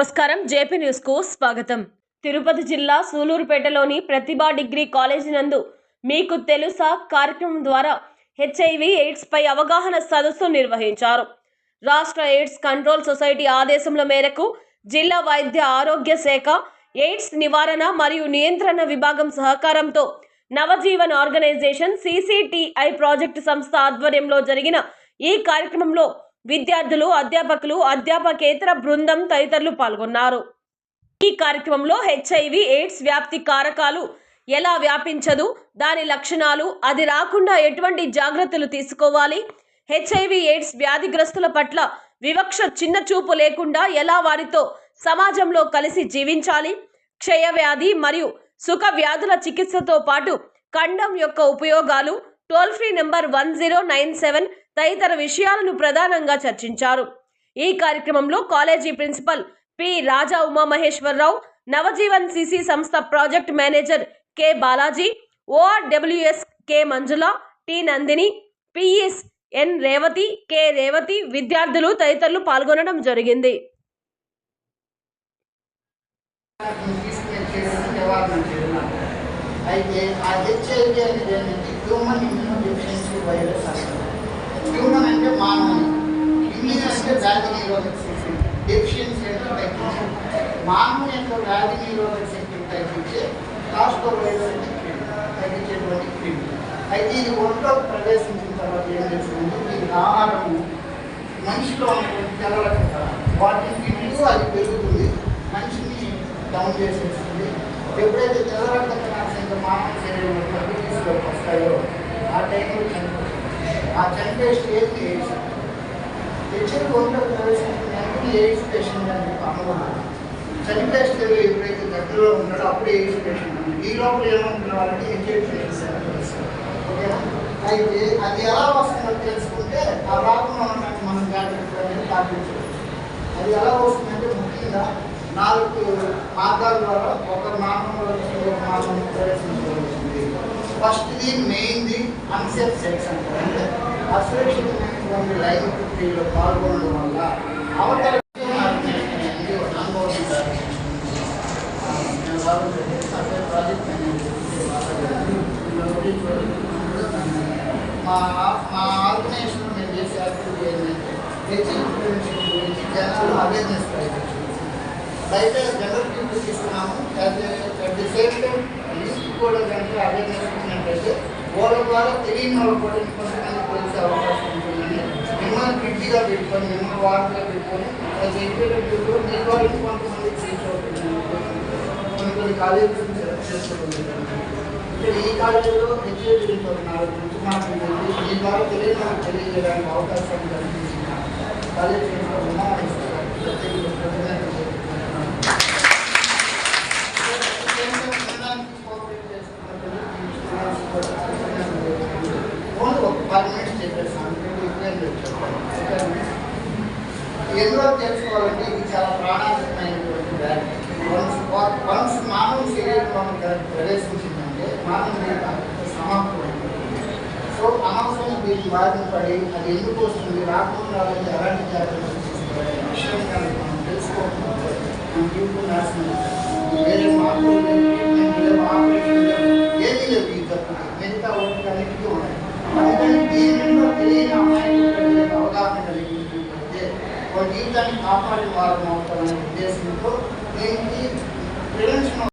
నమస్కారం. జేపీ న్యూస్కు స్వాగతం. తిరుపతి జిల్లా సూలూరుపేటలోని ప్రతిభా డిగ్రీ కాలేజీ నందు మీకు తెలుసా కార్యక్రమం ద్వారా హెచ్ఐవి ఎయిడ్స్ పై అవగాహన సదస్సు నిర్వహించారు. రాష్ట్ర ఎయిడ్స్ కంట్రోల్ సొసైటీ ఆదేశముల మేరకు జిల్లా వైద్య ఆరోగ్య శాఖ ఎయిడ్స్ నివారణ మరియు నియంత్రణ విభాగం సహకారంతో నవజీవన్ ఆర్గనైజేషన్ సిసిటిఐ ప్రాజెక్టు సంస్థ ఆధ్వర్యంలో జరిగిన ఈ కార్యక్రమంలో విద్యార్థులు అధ్యాపకులు అధ్యాపకేతర బృందం తదితరులు పాల్గొన్నారు. ఈ కార్యక్రమంలో హెచ్ఐవి ఎయిడ్స్ వ్యాప్తి కారకాలు ఎలా వ్యాపించదు దాని లక్షణాలు అది రాకుండా ఎటువంటి జాగ్రత్తలు తీసుకోవాలి హెచ్ఐవి ఎయిడ్స్ వ్యాధిగ్రస్తుల పట్ల వివక్ష చిన్న చూపు లేకుండా ఎలా వారితో సమాజంలో కలిసి జీవించాలి క్షయవ్యాధి మరియు సుఖ వ్యాధుల చికిత్సతో పాటు కండం యొక్క ఉపయోగాలు toll free number one zero nine seven తదితర విషయాలను ప్రధానంగా చర్చించారు. ఈ కార్యక్రమంలో college principal P. Raja Umamaheswara Rao Navajeevan CC సంస్థ project manager K. Balaji ORWS K. Manjula T. Nandini PS N. Revathi K. Revathi విద్యార్థులు తదితరులు పాల్గొనడం జరిగింది. అయితే ఆ హెచ్ఐవి అనేది హ్యూమన్ ఇమ్యూనో డిఫిషియన్సీ వైరస్ అంటారు హ్యూమన్ అంటే మానవుని ఇంగ్లీష్ అంటే వ్యాధి నిరోధక శక్తి డెఫిషియన్సీ అంటే తగ్గించి మానవుని యొక్క వ్యాధి నిరోధక శక్తిని తగ్గించే కాస్టో తగ్గించేటువంటి క్రిమి అయితే ఇది ఒంట్లో ప్రవేశించిన తర్వాత ఏం చేస్తుంది? దీని ఆహారము మనిషిలో ఉన్నటువంటి తెల్ల రకాలు వాటిని అది పెరుగుతుంది. మనిషిని డౌన్ చేసేస్తుంది. ఎప్పుడైతే తెల్ల రక్త కణాలు మానవ శరీరంలో కమ్యూనిటీస్లోకి వస్తాయో ఆ చనిపోయే స్టేజ్ని ఎయిడ్స్ తెచ్చిన ఒంట్లో ప్రవేశించినప్పుడు ఎయిడ్స్ పేషెంట్ అని అనుకున్నాను చనిపోయే స్టేజ్ ఎప్పుడైతే దగ్గరలో ఉన్నాడో అప్పుడు ఎయిడ్స్ పేషెంట్ ఉంది. ఈ లోపల ఏమనుకున్న వాళ్ళకి హెచ్ఐవి పేషెంట్స్ ఓకేనా? అయితే అది ఎలా వస్తుందో తెలుసుకుంటే ఆ రాకుండా ఉండడానికి మనం జాగ్రత్తగా పాటించవచ్చు. అది ఎలా వస్తుందంటే ముఖ్యంగా నాలుగు మార్గాల ద్వారా ఒక మానవ ఒక మానవ ప్రవేశించబడుతుంది ఫస్ట్ది మెయిన్ది అన్సేఫ్ సెక్స్ అంటారు. అంటే అసురక్షితమైనటువంటి లైఫ్ ప్రక్రియలో పాల్గొనడం వల్ల అవతల మా మా ఆర్గనైజేషన్ మేము చేసే యాక్టివిటీ ఏంటంటే హెచ్ఐవి ప్రివెన్షన్ గురించి జనాలు అవేర్నెస్ కలిగించడం బయట జనరల్ పీపుల్ తీసుకున్నాము at the same time youth కూడా కనుక అవేర్నెస్ ఉన్నట్టయితే వాళ్ళ ద్వారా తెలియని వాళ్ళు కూడా కొంతమంది తెలిసే అవకాశం ఉంటుందని మిమ్మల్ని బిడ్డిగా పెట్టుకొని మిమ్మల్ని వార్తగా పెట్టుకొని చెప్పేటప్పుడు మీ ద్వారా కొంతమంది రీచ్ కొన్ని కొన్ని కాలేజీలు ఇక్కడ ఈ కాలేజీలో హెచ్ఐవి నాలుగు నుంచి మాకు ఉంది. ద్వారా తెలియని వాళ్ళకి తెలియజేయడానికి అవకాశం కల్పించిన కాలేజీ ఎందులో తెలుసుకోవాలంటే ఇది చాలా ప్రాణాంతమైనటువంటి వ్యాధి. వన్స్ మానవ శరీరంలో ప్రవేశించిందంటే మానవ శరీరం సమాప్తం సో అనవసరం దీని బారిన పడి అది ఎందుకు వస్తుంది? రాకుండా ఎలాంటి జాగ్రత్తలు తీసుకోవాలి అనే విషయం కనుక మనం తెలుసుకోకపోతే మన జీవితం వేరే మార్పులు జీవితాన్ని కాపాడే వారు అవుతామనే ఉద్దేశంతో దీనికి ప్రివెన్షన్